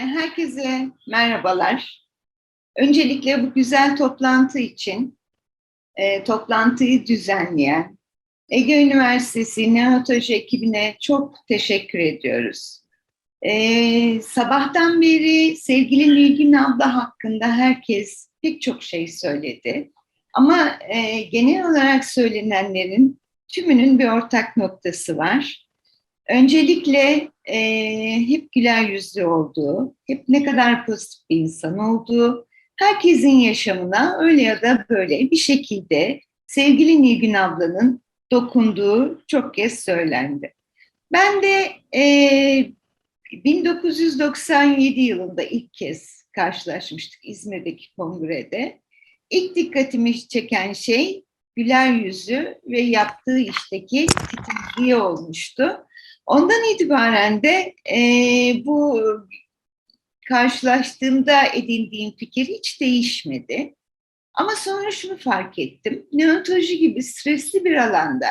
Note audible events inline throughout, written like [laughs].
Herkese merhabalar. Öncelikle bu güzel toplantı için e, toplantıyı düzenleyen Ege Üniversitesi Neonatoloji ekibine çok teşekkür ediyoruz. E, sabahtan beri sevgili Nilgün abla hakkında herkes pek çok şey söyledi. Ama e, genel olarak söylenenlerin tümünün bir ortak noktası var. Öncelikle e, hep güler yüzlü olduğu, hep ne kadar pozitif bir insan olduğu, herkesin yaşamına öyle ya da böyle bir şekilde sevgili Nilgün ablanın dokunduğu çok kez söylendi. Ben de e, 1997 yılında ilk kez karşılaşmıştık İzmir'deki kongrede. İlk dikkatimi çeken şey güler yüzü ve yaptığı işteki titizliği olmuştu. Ondan itibaren de e, bu karşılaştığımda edindiğim fikir hiç değişmedi. Ama sonra şunu fark ettim. Neonatoloji gibi stresli bir alanda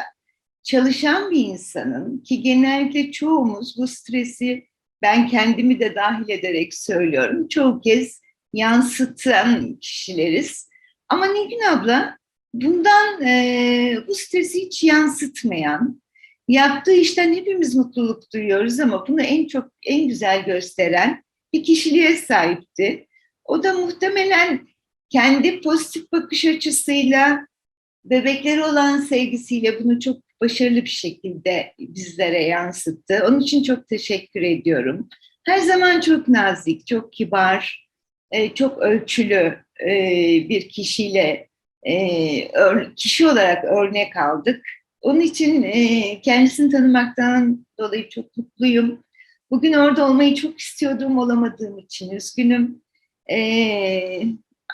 çalışan bir insanın ki genellikle çoğumuz bu stresi ben kendimi de dahil ederek söylüyorum. Çoğu kez yansıtan kişileriz. Ama Nilgün abla bundan e, bu stresi hiç yansıtmayan, yaptığı işten hepimiz mutluluk duyuyoruz ama bunu en çok en güzel gösteren bir kişiliğe sahipti. O da muhtemelen kendi pozitif bakış açısıyla, bebekleri olan sevgisiyle bunu çok başarılı bir şekilde bizlere yansıttı. Onun için çok teşekkür ediyorum. Her zaman çok nazik, çok kibar, e, çok ölçülü e, bir kişiyle e, kişi olarak örnek aldık. Onun için kendisini tanımaktan dolayı çok mutluyum. Bugün orada olmayı çok istiyordum, olamadığım için üzgünüm.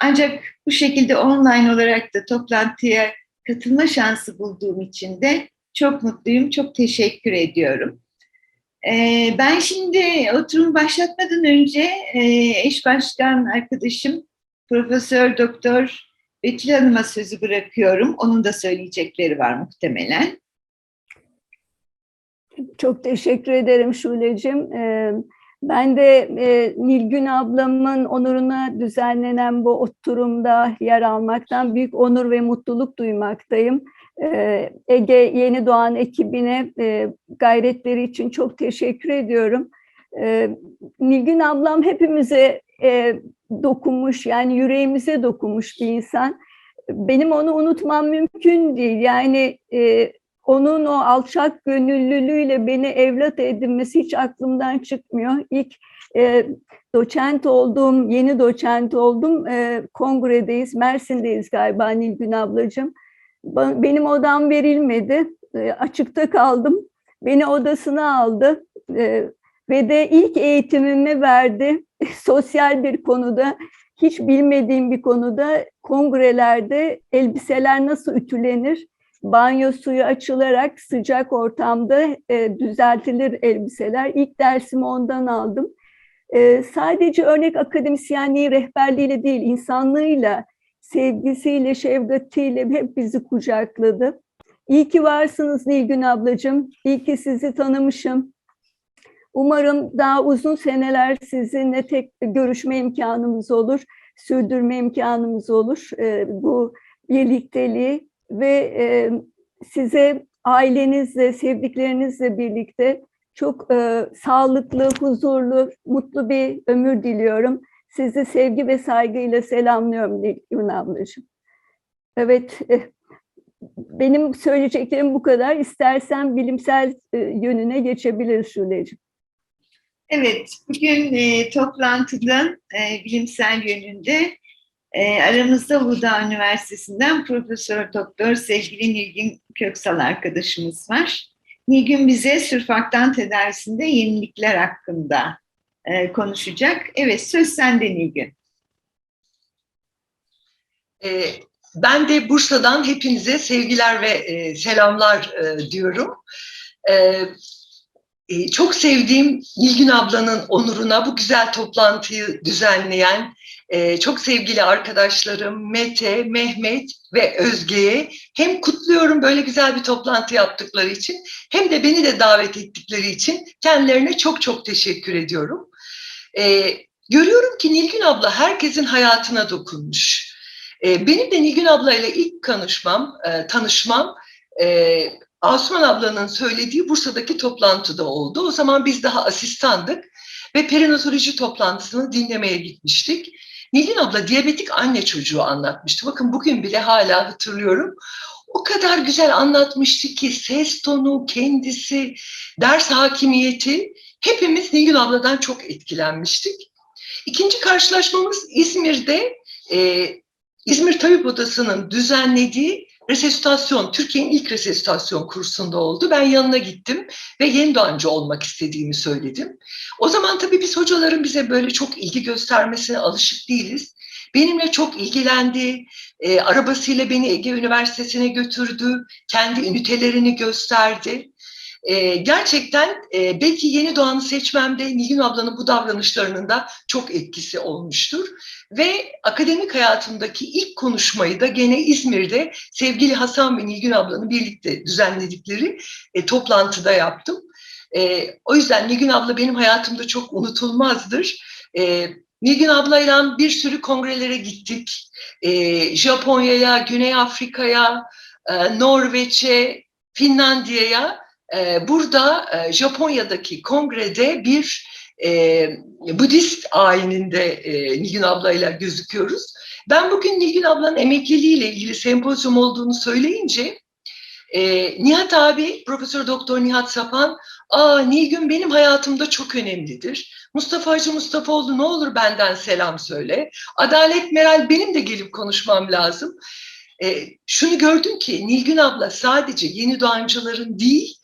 ancak bu şekilde online olarak da toplantıya katılma şansı bulduğum için de çok mutluyum, çok teşekkür ediyorum. ben şimdi oturumu başlatmadan önce eş başkan arkadaşım Profesör Doktor Betül Hanım'a sözü bırakıyorum. Onun da söyleyecekleri var muhtemelen. Çok teşekkür ederim Şule'cim. Ben de Nilgün ablamın onuruna düzenlenen bu oturumda yer almaktan büyük onur ve mutluluk duymaktayım. Ege Yeni Doğan ekibine gayretleri için çok teşekkür ediyorum. Nilgün ablam hepimize dokunmuş yani yüreğimize dokunmuş bir insan. Benim onu unutmam mümkün değil. Yani e, onun o alçak gönüllülüğüyle beni evlat edinmesi hiç aklımdan çıkmıyor. İlk e, doçent oldum, yeni doçent oldum. E, kongredeyiz, Mersin'deyiz galiba Nilgün ablacığım. Benim odam verilmedi, e, açıkta kaldım. Beni odasına aldı e, ve de ilk eğitimimi verdi [laughs] sosyal bir konuda, hiç bilmediğim bir konuda kongrelerde elbiseler nasıl ütülenir, banyo suyu açılarak sıcak ortamda e, düzeltilir elbiseler. İlk dersimi ondan aldım. E, sadece örnek akademisyenliği rehberliğiyle değil, insanlığıyla, sevgisiyle, şefkatiyle hep bizi kucakladı. İyi ki varsınız Nilgün ablacığım. İyi ki sizi tanımışım. Umarım daha uzun seneler sizinle tek görüşme imkanımız olur, sürdürme imkanımız olur e, bu birlikteliği ve e, size ailenizle, sevdiklerinizle birlikte çok e, sağlıklı, huzurlu, mutlu bir ömür diliyorum. Sizi sevgi ve saygıyla selamlıyorum Nilgün ablacığım. Evet, e, benim söyleyeceklerim bu kadar. İstersen bilimsel e, yönüne geçebiliriz Şule'ciğim. Evet, bugün e, toplantıda e, bilimsel yönünde e, aramızda Uludağ Üniversitesi'nden Profesör Doktor sevgili Nilgün Köksal arkadaşımız var. Nilgün bize sürfaktan tedavisinde yenilikler hakkında e, konuşacak. Evet, söz sende Nilgün. E, ben de Bursa'dan hepinize sevgiler ve e, selamlar e, diyorum. E, çok sevdiğim Nilgün ablanın onuruna bu güzel toplantıyı düzenleyen e, çok sevgili arkadaşlarım Mete, Mehmet ve Özge'ye hem kutluyorum böyle güzel bir toplantı yaptıkları için hem de beni de davet ettikleri için kendilerine çok çok teşekkür ediyorum. E, görüyorum ki Nilgün abla herkesin hayatına dokunmuş. E, benim de Nilgün ablayla ilk tanışmam, e, tanışmam Asuman ablanın söylediği Bursa'daki toplantıda oldu. O zaman biz daha asistandık ve perinatoloji toplantısını dinlemeye gitmiştik. Nilgün abla diyabetik anne çocuğu anlatmıştı. Bakın bugün bile hala hatırlıyorum. O kadar güzel anlatmıştı ki ses tonu, kendisi, ders hakimiyeti hepimiz Nilgün abladan çok etkilenmiştik. İkinci karşılaşmamız İzmir'de e, İzmir Tabip Odası'nın düzenlediği resestasyon, Türkiye'nin ilk resestasyon kursunda oldu. Ben yanına gittim ve yeni doğancı olmak istediğimi söyledim. O zaman tabii biz hocaların bize böyle çok ilgi göstermesine alışık değiliz. Benimle çok ilgilendi, e, arabasıyla beni Ege Üniversitesi'ne götürdü, kendi ünitelerini gösterdi. E, gerçekten e, belki yeni doğanı seçmemde Nilgün ablanın bu davranışlarının da çok etkisi olmuştur. Ve akademik hayatımdaki ilk konuşmayı da gene İzmir'de sevgili Hasan ve Nilgün ablanın birlikte düzenledikleri e, toplantıda yaptım. E, o yüzden Nilgün abla benim hayatımda çok unutulmazdır. E, Nilgün ablayla bir sürü kongrelere gittik. E, Japonya'ya, Güney Afrika'ya, e, Norveç'e, Finlandiya'ya. E, burada e, Japonya'daki kongrede bir e, Budist ayininde e, Nilgün ablayla gözüküyoruz. Ben bugün Nilgün ablanın emekliliğiyle ilgili sempozyum olduğunu söyleyince Nihat abi, Profesör Doktor Nihat Sapan, aa Nilgün benim hayatımda çok önemlidir. Mustafa Hacı Mustafaoğlu ne olur benden selam söyle. Adalet Meral benim de gelip konuşmam lazım. E, şunu gördüm ki Nilgün abla sadece yeni doğancıların değil,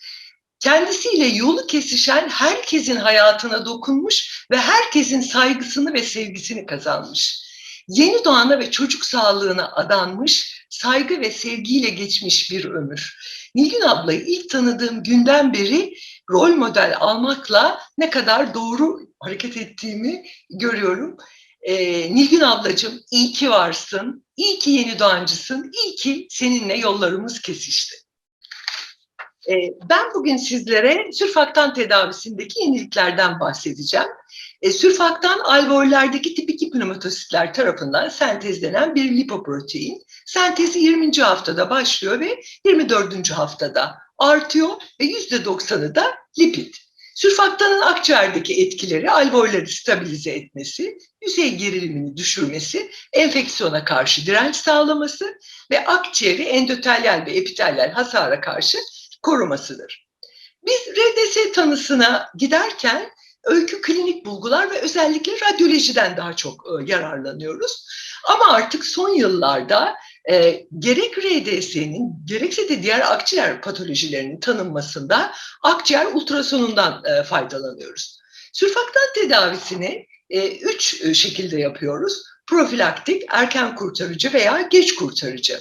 kendisiyle yolu kesişen herkesin hayatına dokunmuş ve herkesin saygısını ve sevgisini kazanmış. Yeni doğana ve çocuk sağlığına adanmış, saygı ve sevgiyle geçmiş bir ömür. Nilgün ablayı ilk tanıdığım günden beri rol model almakla ne kadar doğru hareket ettiğimi görüyorum. Ee, Nilgün ablacığım iyi ki varsın, iyi ki yeni doğancısın, iyi ki seninle yollarımız kesişti. Ee, ben bugün sizlere sürfaktan tedavisindeki yeniliklerden bahsedeceğim. E, sürfaktan alveollerdeki tip 2 pneumatositler tarafından sentezlenen bir lipoprotein. Sentezi 20. haftada başlıyor ve 24. haftada artıyor ve %90'ı da lipid. Sürfaktanın akciğerdeki etkileri alveolleri stabilize etmesi, yüzey gerilimini düşürmesi, enfeksiyona karşı direnç sağlaması ve akciğeri endotelyal ve epitelyal hasara karşı korumasıdır. Biz RDS tanısına giderken öykü klinik bulgular ve özellikle radyolojiden daha çok e, yararlanıyoruz. Ama artık son yıllarda e, gerek RDS'nin gerekse de diğer akciğer patolojilerinin tanınmasında akciğer ultrasonundan e, faydalanıyoruz. Sürfaktan tedavisini e, üç e, şekilde yapıyoruz. Profilaktik, erken kurtarıcı veya geç kurtarıcı.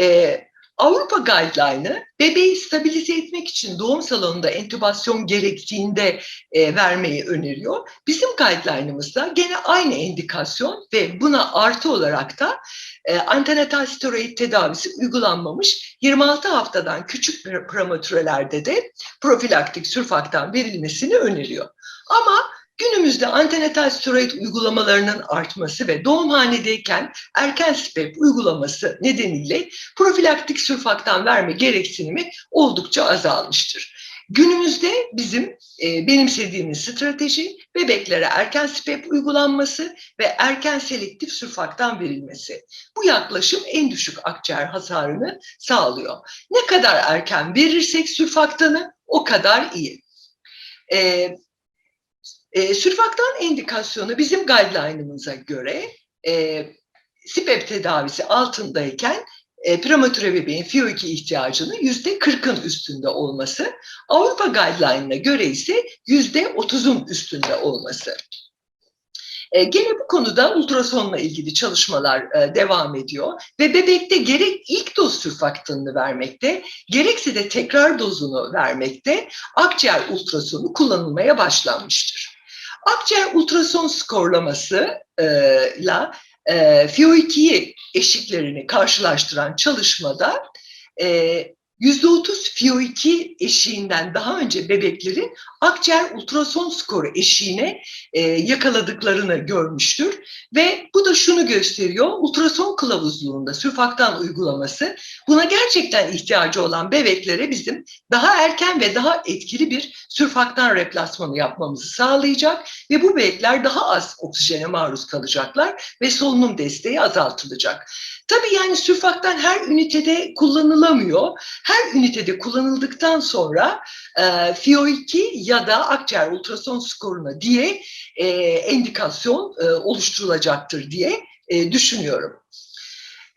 E, Avrupa Guideline'ı bebeği stabilize etmek için doğum salonunda entübasyon gerektiğinde e, vermeyi öneriyor. Bizim guideline'ımızda gene aynı endikasyon ve buna artı olarak da e, antenatal steroid tedavisi uygulanmamış 26 haftadan küçük prematürelerde de profilaktik sürfaktan verilmesini öneriyor. Ama Günümüzde antenatal steroid uygulamalarının artması ve doğumhanedeyken erken SPEP uygulaması nedeniyle profilaktik sürfaktan verme gereksinimi oldukça azalmıştır. Günümüzde bizim e, benimsediğimiz strateji bebeklere erken SPEP uygulanması ve erken selektif sürfaktan verilmesi. Bu yaklaşım en düşük akciğer hasarını sağlıyor. Ne kadar erken verirsek sürfaktanı o kadar iyi. E, e, sürfaktan endikasyonu bizim guideline'ımıza göre e, SPEP tedavisi altındayken e, prematüre bebeğin FIO2 ihtiyacının yüzde 40'ın üstünde olması, Avrupa Guideline'ına göre ise yüzde 30'un üstünde olması. E, gene bu konuda ultrasonla ilgili çalışmalar e, devam ediyor ve bebekte gerek ilk doz sürfaktanını vermekte, gerekse de tekrar dozunu vermekte akciğer ultrasonu kullanılmaya başlanmıştır. Akciğer ultrason skorlamasıyla e, FIO2 eşiklerini karşılaştıran çalışmada e, %30 FIO2 eşiğinden daha önce bebeklerin akciğer ultrason skoru eşiğine e, yakaladıklarını görmüştür. Ve bu da şunu gösteriyor, ultrason kılavuzluğunda sürfaktan uygulaması buna gerçekten ihtiyacı olan bebeklere bizim daha erken ve daha etkili bir sürfaktan replasmanı yapmamızı sağlayacak ve bu bebekler daha az oksijene maruz kalacaklar ve solunum desteği azaltılacak. Tabii yani sürfaktan her ünitede kullanılamıyor. Her ünitede kullanıldıktan sonra e, FIO2 ya da akciğer ultrason skoruna diye e, endikasyon e, oluşturulacaktır diye e, düşünüyorum.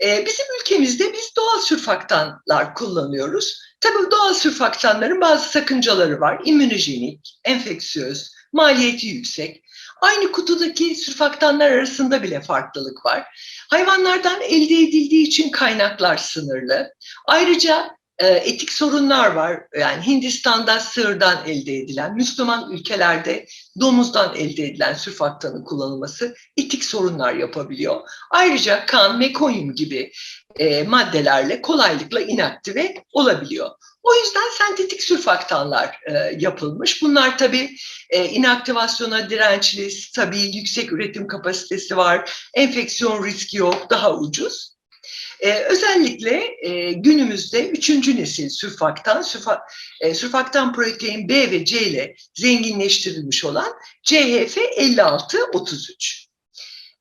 E, bizim ülkemizde biz doğal sürfaktanlar kullanıyoruz. Tabii doğal sürfaktanların bazı sakıncaları var. İmmünojenik, enfeksiyöz, maliyeti yüksek. Aynı kutudaki sürfaktanlar arasında bile farklılık var. Hayvanlardan elde edildiği için kaynaklar sınırlı. Ayrıca etik sorunlar var. Yani Hindistan'da sığırdan elde edilen, Müslüman ülkelerde domuzdan elde edilen sürfaktanın kullanılması etik sorunlar yapabiliyor. Ayrıca kan, mekonyum gibi e, maddelerle kolaylıkla inaktive olabiliyor. O yüzden sentetik sürfaktanlar e, yapılmış. Bunlar tabii e, inaktivasyona dirençli, stabil, yüksek üretim kapasitesi var, enfeksiyon riski yok, daha ucuz. Ee, özellikle e, günümüzde üçüncü nesil sürfaktan, sürfa, e, sürfaktan protein B ve C ile zenginleştirilmiş olan CHF 5633.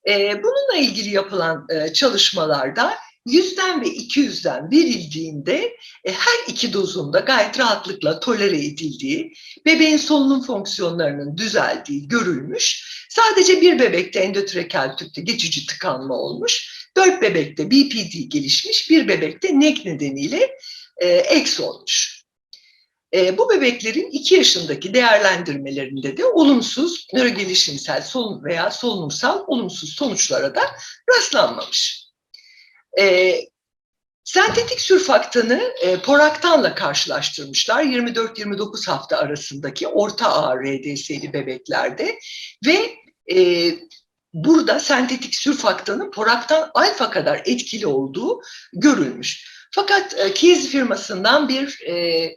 E, bununla ilgili yapılan e, çalışmalarda 100'den ve 200'den verildiğinde e, her iki dozunda gayet rahatlıkla tolere edildiği, bebeğin solunum fonksiyonlarının düzeldiği görülmüş. Sadece bir bebekte endotrakeal tüpte geçici tıkanma olmuş. Dört bebekte BPD gelişmiş, bir bebekte NEC nedeniyle e, eks olmuş. E, bu bebeklerin 2 yaşındaki değerlendirmelerinde de olumsuz nörogelişimsel solun veya solunumsal olumsuz sonuçlara da rastlanmamış. E, sentetik sürfaktanı e, poraktanla karşılaştırmışlar 24-29 hafta arasındaki orta ağır RDS'li bebeklerde ve e, burada sentetik sürfaktanın poraktan alfa kadar etkili olduğu görülmüş. Fakat e, Keyes firmasından bir e,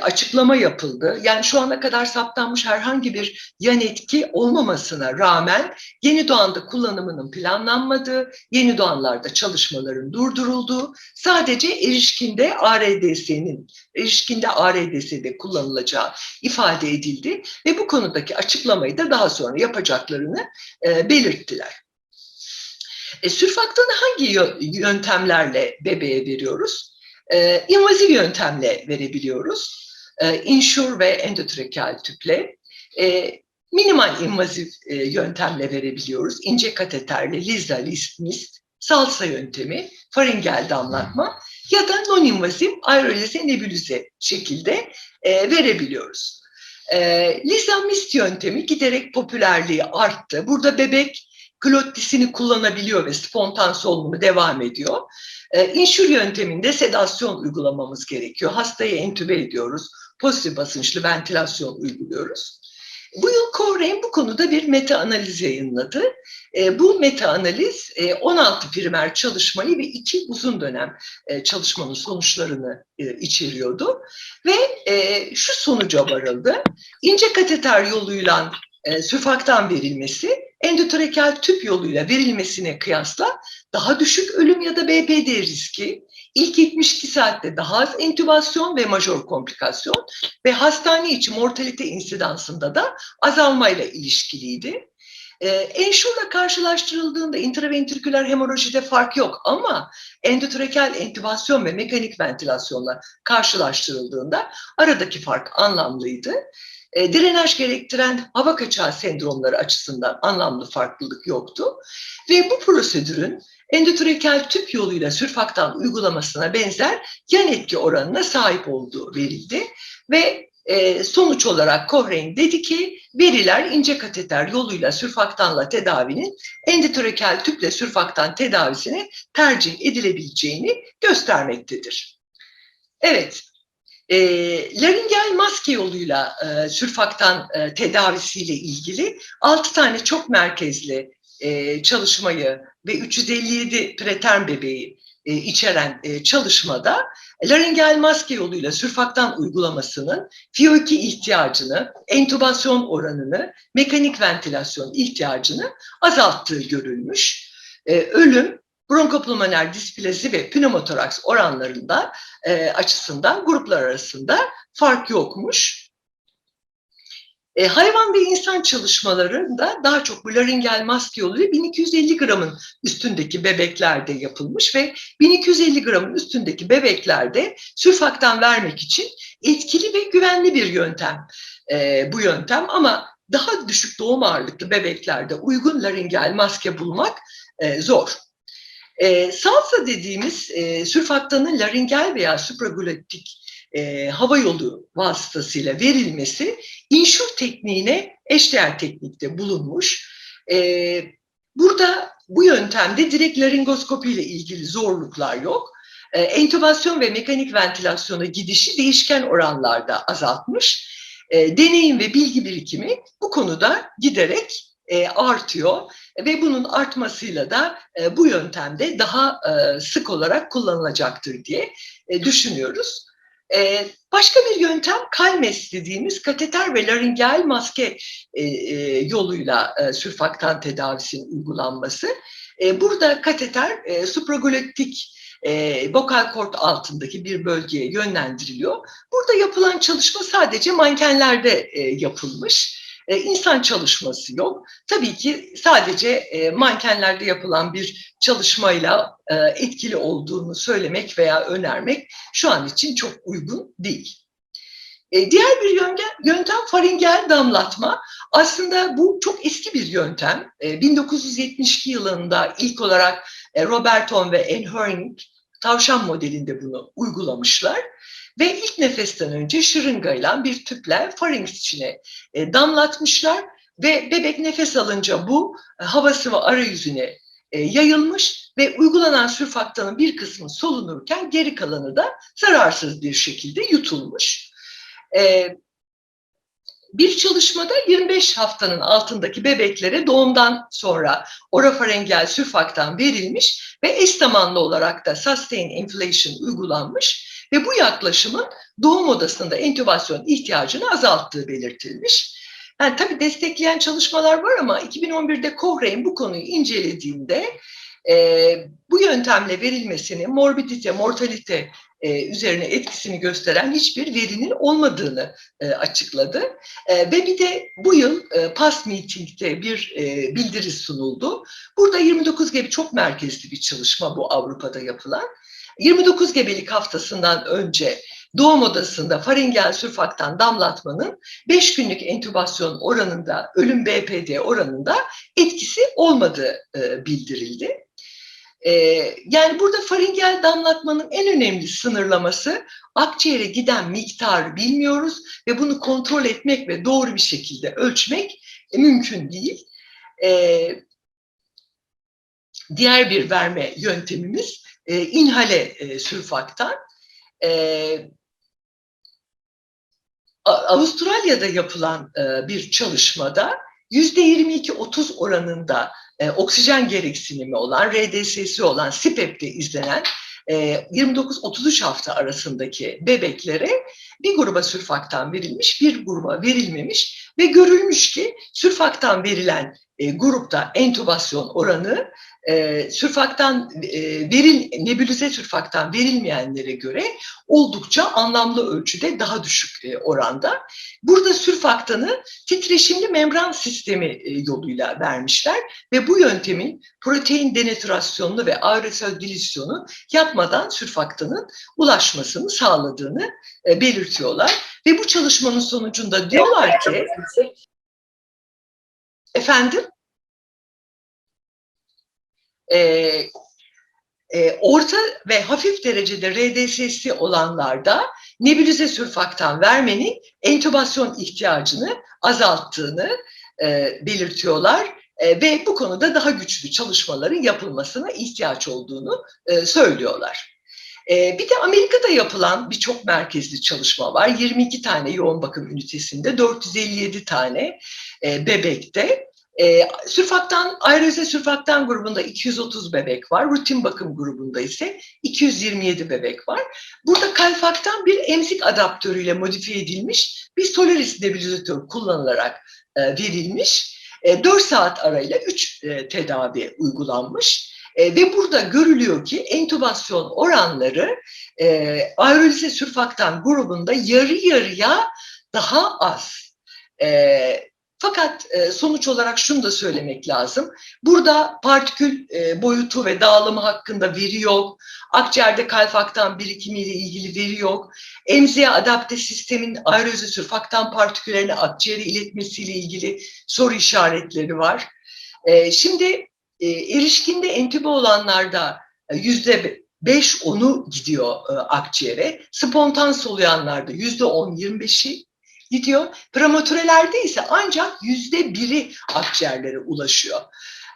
açıklama yapıldı. Yani şu ana kadar saptanmış herhangi bir yan etki olmamasına rağmen yeni doğanda kullanımının planlanmadığı, yeni doğanlarda çalışmaların durdurulduğu, sadece erişkinde ARDS'nin, erişkinde ARDS'de kullanılacağı ifade edildi ve bu konudaki açıklamayı da daha sonra yapacaklarını e, belirttiler. E, sürfaktanı hangi yöntemlerle bebeğe veriyoruz? E, invaziv yöntemle verebiliyoruz. E, insure ve endotrakeal tüple. E, minimal invazif e, yöntemle verebiliyoruz. İnce kateterle Liza, mist, salsa yöntemi, faringel damlatma ya da non-invazif aerolize nebülize şekilde e, verebiliyoruz. E, Liza mist yöntemi giderek popülerliği arttı. Burada bebek klottisini kullanabiliyor ve spontan solunumu devam ediyor. E, inşür yönteminde sedasyon uygulamamız gerekiyor. Hastayı entübe ediyoruz. Pozitif basınçlı ventilasyon uyguluyoruz. Bu yıl Cochrane bu konuda bir meta analiz yayınladı. E, bu meta analiz e, 16 primer çalışmayı ve iki uzun dönem e, çalışmanın sonuçlarını e, içeriyordu. Ve e, şu sonuca varıldı. İnce kateter yoluyla e, sürfaktan verilmesi endotrakeal tüp yoluyla verilmesine kıyasla daha düşük ölüm ya da BPD riski, ilk 72 saatte daha az entübasyon ve major komplikasyon ve hastane içi mortalite insidansında da azalmayla ilişkiliydi. Ee, Ensure'la karşılaştırıldığında intraventriküler hemorajide fark yok ama endotrakeal entübasyon ve mekanik ventilasyonla karşılaştırıldığında aradaki fark anlamlıydı. E, direnaj gerektiren hava kaçağı sendromları açısından anlamlı farklılık yoktu. Ve bu prosedürün endotrakeal tüp yoluyla sürfaktan uygulamasına benzer yan etki oranına sahip olduğu verildi. Ve e, sonuç olarak Cochrane dedi ki veriler ince kateter yoluyla sürfaktanla tedavinin endotrakeal tüple sürfaktan tedavisine tercih edilebileceğini göstermektedir. Evet, e, laringel maske yoluyla e, sürfaktan e, tedavisiyle ilgili 6 tane çok merkezli e, çalışmayı ve 357 preterm bebeği e, içeren e, çalışmada laringeal maske yoluyla sürfaktan uygulamasının FiO2 ihtiyacını, entübasyon oranını, mekanik ventilasyon ihtiyacını azalttığı görülmüş. E, ölüm, bronkopulmoner displazi ve pneumotoraks oranlarında e, açısından gruplar arasında fark yokmuş. E, hayvan ve insan çalışmalarında daha çok bu laringel maske yoluyla 1250 gramın üstündeki bebeklerde yapılmış ve 1250 gramın üstündeki bebeklerde sülfaktan vermek için etkili ve güvenli bir yöntem e, bu yöntem ama daha düşük doğum ağırlıklı bebeklerde uygun laringel maske bulmak e, zor. E, salsa dediğimiz e, sürfaktanın laringel veya supraglottik e, hava yolu vasıtasıyla verilmesi inşur tekniğine eşdeğer teknikte bulunmuş. E, burada bu yöntemde direkt laringoskopi ile ilgili zorluklar yok. E, entübasyon ve mekanik ventilasyona gidişi değişken oranlarda azaltmış. E, deneyim ve bilgi birikimi bu konuda giderek e, artıyor ve bunun artmasıyla da e, bu yöntemde daha e, sık olarak kullanılacaktır diye e, düşünüyoruz. E, başka bir yöntem kalmes dediğimiz kateter ve laringeal maske e, e, yoluyla e, sürfaktan tedavisinin uygulanması. E, burada kateter e, supraglottik e, vokal kort altındaki bir bölgeye yönlendiriliyor. Burada yapılan çalışma sadece mankenlerde e, yapılmış. E, insan çalışması yok. Tabii ki sadece e, mankenlerde yapılan bir çalışmayla e, etkili olduğunu söylemek veya önermek şu an için çok uygun değil. E, diğer bir yöntem, yöntem faringel damlatma. Aslında bu çok eski bir yöntem. E, 1972 yılında ilk olarak e, Roberton ve Enhering tavşan modelinde bunu uygulamışlar. Ve ilk nefesten önce şırıngayla bir tüple farinks içine e, damlatmışlar ve bebek nefes alınca bu e, hava sıvı arayüzüne e, yayılmış ve uygulanan sürfaktanın bir kısmı solunurken geri kalanı da zararsız bir şekilde yutulmuş. Bir çalışmada 25 haftanın altındaki bebeklere doğumdan sonra orafarengel sürfaktan verilmiş ve eş zamanlı olarak da sustain inflation uygulanmış ve bu yaklaşımın doğum odasında entübasyon ihtiyacını azalttığı belirtilmiş. Yani tabii destekleyen çalışmalar var ama 2011'de Cochrane bu konuyu incelediğinde e, bu yöntemle verilmesinin morbidite, mortalite e, üzerine etkisini gösteren hiçbir verinin olmadığını e, açıkladı. E, ve bir de bu yıl e, PAS Meeting'de bir e, bildiri sunuldu. Burada 29 gibi çok merkezli bir çalışma bu Avrupa'da yapılan. 29 gebelik haftasından önce doğum odasında faringel sürfaktan damlatmanın 5 günlük entübasyon oranında, ölüm BPD oranında etkisi olmadığı e, bildirildi. E, yani burada faringel damlatmanın en önemli sınırlaması akciğere giden miktarı bilmiyoruz ve bunu kontrol etmek ve doğru bir şekilde ölçmek e, mümkün değil. Diğer bir verme yöntemimiz e, inhale e, sülfaktan. E, Avustralya'da yapılan e, bir çalışmada yüzde 22-30 oranında e, oksijen gereksinimi olan, RDS'si olan SIPEP'te izlenen e, 29-33 hafta arasındaki bebeklere bir gruba sürfaktan verilmiş, bir gruba verilmemiş ve görülmüş ki sürfaktan verilen e, grupta entübasyon oranı e, sürfaktan e, veril nebülize sürfaktan verilmeyenlere göre oldukça anlamlı ölçüde daha düşük e, oranda. Burada sürfaktanı titreşimli membran sistemi e, yoluyla vermişler ve bu yöntemin protein denatürasyonunu ve aerosol dilisyonu yapmadan sürfaktanın ulaşmasını sağladığını e, belirtiyorlar ve bu çalışmanın sonucunda diyorlar ki efendim e, e, orta ve hafif derecede RDS'si olanlarda nebülize sürfaktan vermenin entübasyon ihtiyacını azalttığını e, belirtiyorlar e, ve bu konuda daha güçlü çalışmaların yapılmasına ihtiyaç olduğunu e, söylüyorlar. E, bir de Amerika'da yapılan birçok merkezli çalışma var. 22 tane yoğun bakım ünitesinde, 457 tane e, bebekte E, sürfaktan, aeroze sürfaktan grubunda 230 bebek var. Rutin bakım grubunda ise 227 bebek var. Burada kalfaktan bir emzik adaptörüyle modifiye edilmiş bir Solaris nebulizatör kullanılarak e, verilmiş. E, 4 saat arayla 3 e, tedavi uygulanmış. E, ve burada görülüyor ki entübasyon oranları e, aerolize sürfaktan grubunda yarı yarıya daha az. E, fakat e, sonuç olarak şunu da söylemek lazım. Burada partikül e, boyutu ve dağılımı hakkında veri yok. Akciğerde kalfaktan birikimiyle ilgili veri yok. Emziğe adapte sistemin aerolize sürfaktan partiküllerini akciğere iletmesiyle ilgili soru işaretleri var. E, şimdi erişkinde entübe olanlarda yüzde 5-10'u gidiyor akciğere. Spontan soluyanlarda yüzde 10-25'i gidiyor. Prematürelerde ise ancak yüzde biri akciğerlere ulaşıyor.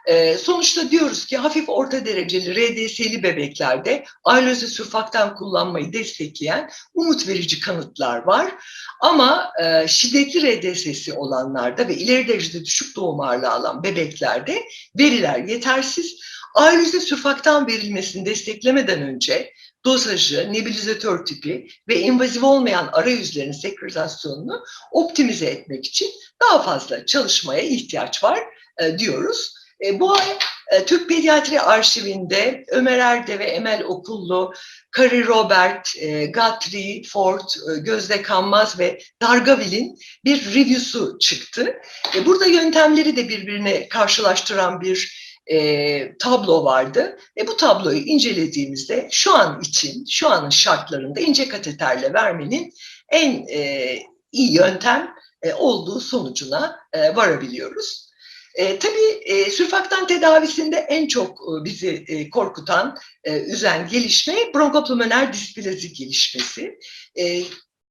E, sonuçta diyoruz ki hafif orta dereceli RDS'li bebeklerde ailöze sürfaktan kullanmayı destekleyen umut verici kanıtlar var. Ama e, şiddetli RDS'si olanlarda ve ileri derecede düşük doğum ağırlığı alan bebeklerde veriler yetersiz. Ailüze sürfaktan verilmesini desteklemeden önce dozajı, nebulizatör tipi ve invaziv olmayan arayüzlerin sekretasyonunu optimize etmek için daha fazla çalışmaya ihtiyaç var e, diyoruz. E, bu ay e, Türk Pediatri Arşivinde Ömer Erde ve Emel Okullu, Kari Robert, e, Guthrie, Ford, e, Gözde Kanmaz ve Dargavil'in bir review'su çıktı. E, burada yöntemleri de birbirine karşılaştıran bir e, tablo vardı. Ve bu tabloyu incelediğimizde şu an için, şu anın şartlarında ince kateterle vermenin en e, iyi yöntem e, olduğu sonucuna e, varabiliyoruz. E, tabii e, sürfaktan tedavisinde en çok e, bizi e, korkutan, e, üzen gelişme bronkopulmoner displazi gelişmesi. E,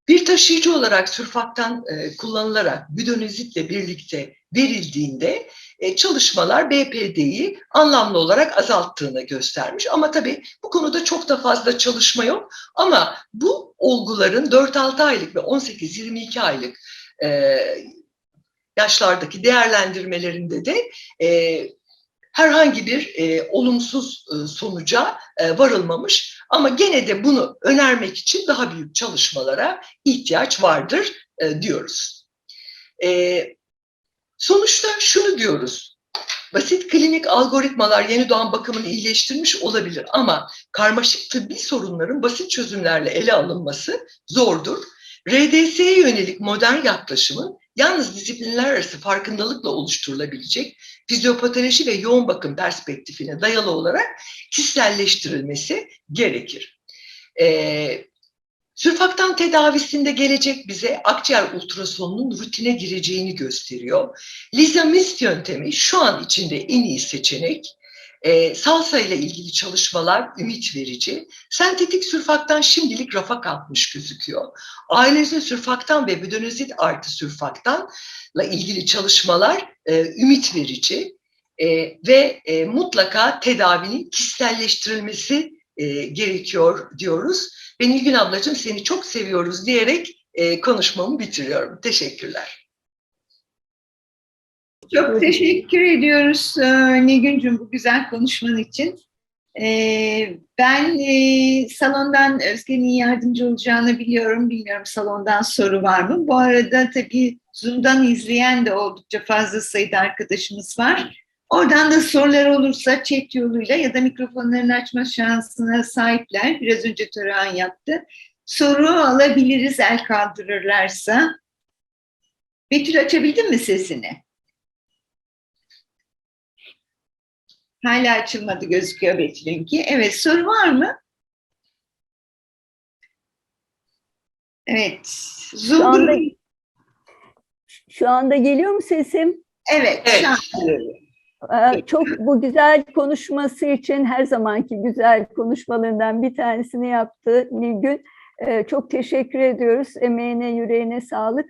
bir taşıyıcı olarak sürfaktan e, kullanılarak büdonezitle birlikte verildiğinde e, çalışmalar BPD'yi anlamlı olarak azalttığını göstermiş. Ama tabii bu konuda çok da fazla çalışma yok. Ama bu olguların 4-6 aylık ve 18-22 aylık e, yaşlardaki değerlendirmelerinde de e, herhangi bir e, olumsuz e, sonuca e, varılmamış. Ama gene de bunu önermek için daha büyük çalışmalara ihtiyaç vardır e, diyoruz. E, sonuçta şunu diyoruz. Basit klinik algoritmalar yeni doğan bakımını iyileştirmiş olabilir ama karmaşık tıbbi sorunların basit çözümlerle ele alınması zordur. RDS'ye yönelik modern yaklaşımın yalnız disiplinler arası farkındalıkla oluşturulabilecek fizyopatoloji ve yoğun bakım perspektifine dayalı olarak kişiselleştirilmesi gerekir. Ee, sürfaktan tedavisinde gelecek bize akciğer ultrasonunun rutine gireceğini gösteriyor. Lizamist yöntemi şu an içinde en iyi seçenek. E, salsa ile ilgili çalışmalar ümit verici. Sentetik sürfaktan şimdilik rafa kalkmış gözüküyor. Ailece sürfaktan ve büdönozit artı sürfaktanla ilgili çalışmalar e, ümit verici. E, ve e, mutlaka tedavinin kişiselleştirilmesi e, gerekiyor diyoruz. Ve Nilgün ablacığım seni çok seviyoruz diyerek e, konuşmamı bitiriyorum. Teşekkürler. Çok teşekkür ediyoruz e, Nilgüncüm bu güzel konuşman için. E, ben e, salondan Özge'nin yardımcı olacağını biliyorum. Bilmiyorum salondan soru var mı? Bu arada tabii Zoom'dan izleyen de oldukça fazla sayıda arkadaşımız var. Oradan da sorular olursa chat yoluyla ya da mikrofonlarını açma şansına sahipler. Biraz önce Tören yaptı. Soru alabiliriz el kaldırırlarsa. Betül açabildin mi sesini? Hala açılmadı gözüküyor Betül'ünki. Evet soru var mı? Evet. Zoom Şu anda, şu anda geliyor mu sesim? Evet. Evet. Ee, Çok bu güzel konuşması için her zamanki güzel konuşmalarından bir tanesini yaptı Nilgün. Ee, Çok teşekkür ediyoruz. Emeğine, yüreğine sağlık.